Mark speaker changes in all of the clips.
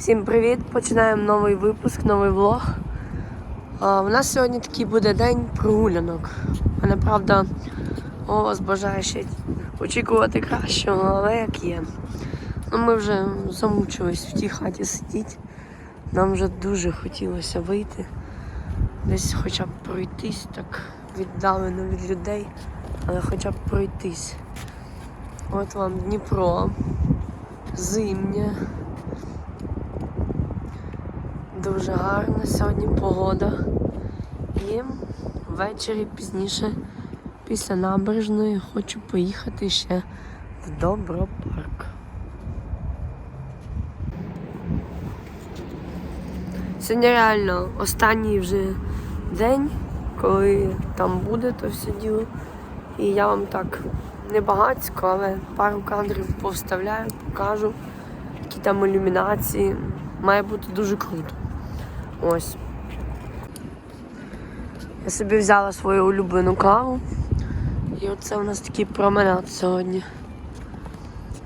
Speaker 1: Всім привіт! Починаємо новий випуск, новий влог. А, у нас сьогодні такий буде день прогулянок. Мене правда голос бажає ще очікувати кращого, але як є. Ну, ми вже замучились в тій хаті сидіти. Нам вже дуже хотілося вийти. Десь хоча б пройтись так віддалено від людей, але хоча б пройтись. От вам Дніпро, зимнє. Дуже гарна сьогодні погода. І ввечері пізніше, після набережної, хочу поїхати ще в Добропарк. Сьогодні реально останній вже день, коли там буде то все діло. І я вам так не багатсько, але пару кадрів повставляю, покажу, які там ілюмінації. Має бути дуже круто. Ось. Я собі взяла свою улюблену каву. І оце у нас такий променад сьогодні.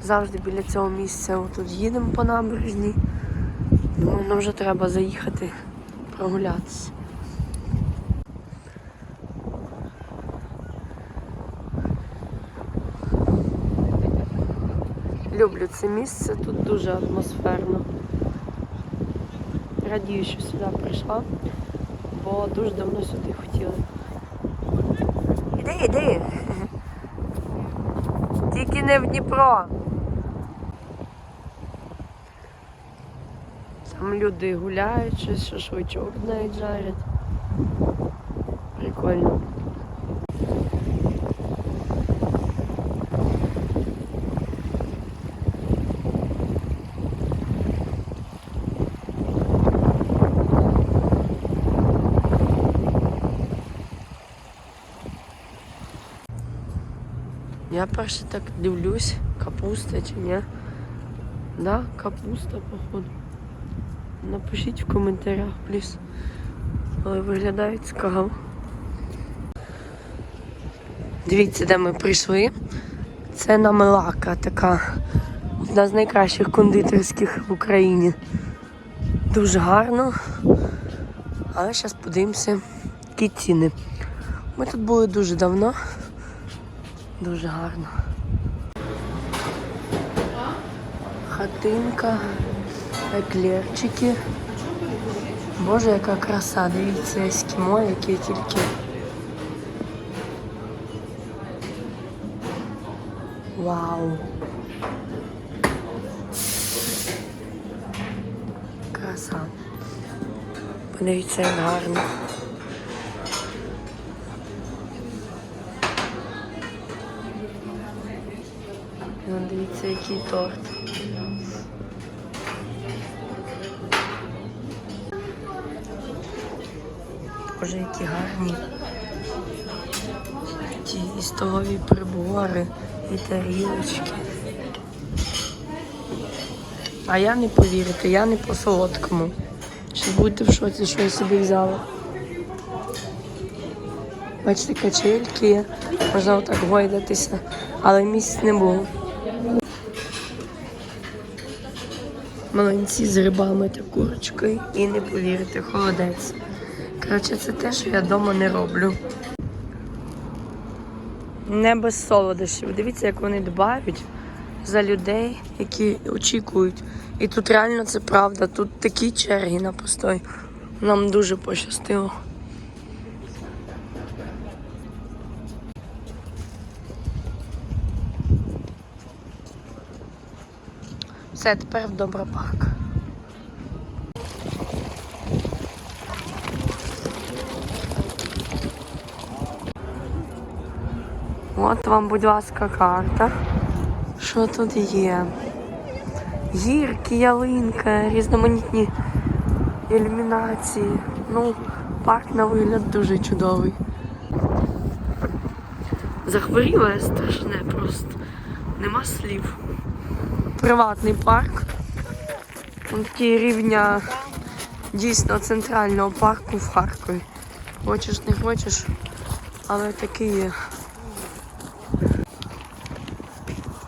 Speaker 1: Завжди біля цього місця тут їдемо по набережній. Нам вже треба заїхати прогулятися. Люблю це місце, тут дуже атмосферно. Радію, що сюди прийшла, бо дуже давно сюди хотіла. Іди, іди. Тільки не в Дніпро. Там люди гуляють, щось шашличок навіть жарять. Прикольно. Я перше так дивлюсь, капуста чи ні. Да, капуста, походу. Напишіть в коментарях, пліс. Але виглядає цікаво. Дивіться, де ми прийшли. Це намелака, така одна з найкращих кондитерських в Україні. Дуже гарно. Але зараз подивимося, які ціни. Ми тут були дуже давно. Дуже гарно. Хатинка, еклерчики. Боже, яка краса, дивіться, ескімо, яке тільки. Вау. Краса. Подивіться, як гарно. Дивіться, який торт. Боже, які гарні. Ті і столові прибори, і тарілочки. А я не повірите, я не по солодкому. Ще будете в шоці, що я собі взяла. Бачите, качельки можна отак гойдатися, але місць не було. Млинці з рибами та курочкою і не повірите, холодець. Коротше, це те, що я вдома не роблю. Не без солодощів. Дивіться, як вони дбають за людей, які очікують. І тут реально це правда. Тут такі черги на постой. Нам дуже пощастило. Все, тепер в Добропарк. От вам, будь ласка, карта. Що тут є? Гірки, ялинка, різноманітні ілюмінації. Ну, парк на вигляд дуже чудовий. Захворіла я страшне просто. Нема слів. Приватний парк. Он такий рівня дійсно центрального парку в Харкові. Хочеш, не хочеш, але такий є.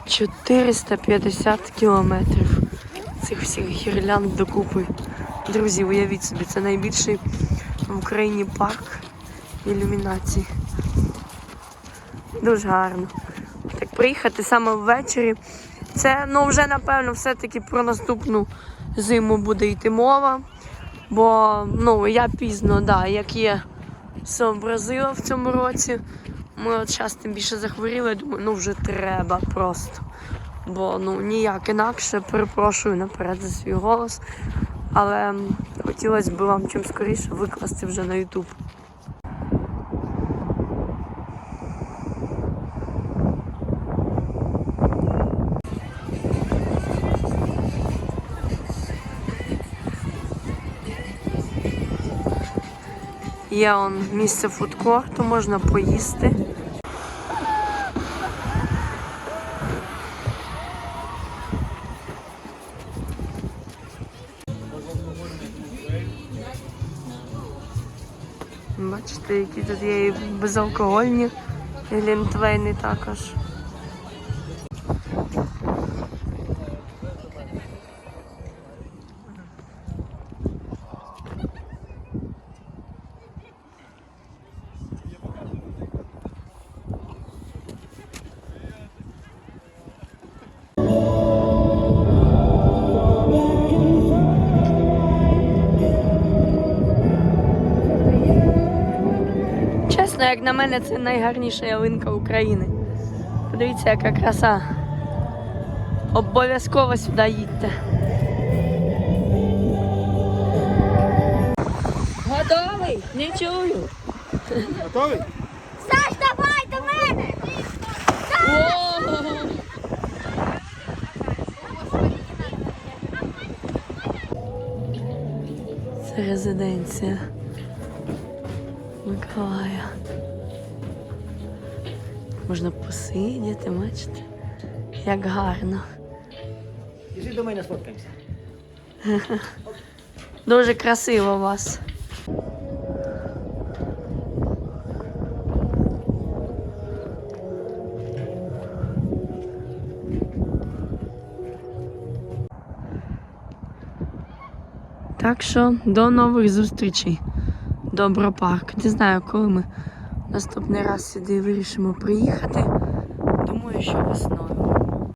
Speaker 1: 450 кілометрів. цих всіх гірлянд докупи. Друзі, уявіть собі, це найбільший в Україні парк ілюмінації. Дуже гарно. Так приїхати саме ввечері. Це ну вже напевно все-таки про наступну зиму буде йти мова. Бо ну я пізно, да, як є, зобразила в цьому році. Ми от зараз тим більше захворіли, думаю, ну вже треба просто. Бо ну ніяк інакше перепрошую наперед за свій голос. Але хотілося б вам чим скоріше викласти вже на YouTube. Є он місце фудкорту, можна поїсти. Бачите, які тут є і безалкогольні і лінтвейни також. Як на мене, це найгарніша ялинка України. Подивіться, яка краса. Обов'язково сюди їдьте. Готовий? Не чую.
Speaker 2: Готовий?
Speaker 3: Саш, давай до мене!
Speaker 1: О! Це резиденція Миколая. Можна посидіти, бачите, як гарно.
Speaker 2: Іди до мене сфоткаємося.
Speaker 1: Дуже красиво у вас. Так що до нових зустрічей. Добропарк. Не знаю, коли ми наступний раз сюди вирішимо приїхати. Думаю, що весною.